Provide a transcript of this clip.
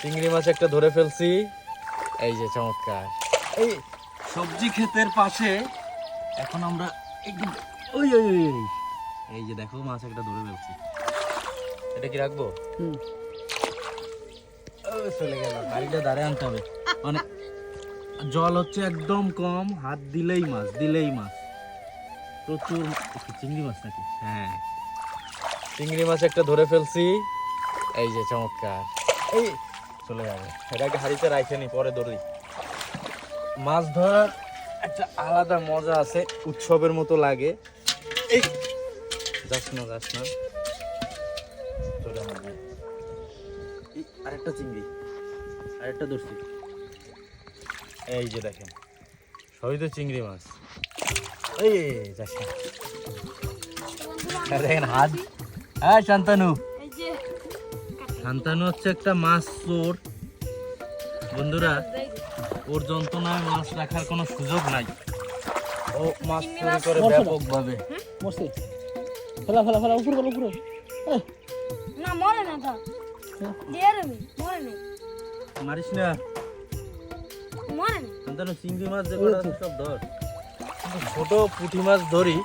চিংড়ি মাছ একটা ধরে ফেলছি। এই যে চমৎকার। এই সবজি ক্ষেতের পাশে এখন আমরা একটু ওই ওই ওই। এই যে দেখো মাছ একটা ধরে ফেলছি। এটা কি রাখব? চলে গেল গাড়িটা দাঁড়ে আনতে হবে। মানে জল হচ্ছে একদম কম হাত দিলেই মাছ দিলেই মাছ। প্রচুর চিংড়ি মাছ নাকি? হ্যাঁ। চিংড়ি মাছ একটা ধরে ফেলছি। এই যে চমৎকার। এই চলে যাবে। এটাকে হাড়িতে রাখে নি পরে ধরি মাছ ধরার একটা আলাদা মজা আছে উৎসবের মতো লাগে। এই! যাস না যাস না। আরেকটা চিংড়ি। আরেকটা ধরছি। এই যে দেখেন সবই তো চিংড়ি মাছ। এই, যাস না। দেখেন হাত হ্যাঁ শান্তানু। শান্তানু হচ্ছে একটা মাছ চোর। বন্ধুরা ওর যন্ত্রণায় মাছ রাখার কোনো সুযোগ নাই। ও মাছ চুরি করে। ব্যাপকভাবে। ফেলা ফেলা ফেলা উপরে উপরে না মরে না তো। মরে মারিস না। মরে চিংড়ি মাছ যে আছে সব ধর। ছোট পুঁটি মাছ ধরি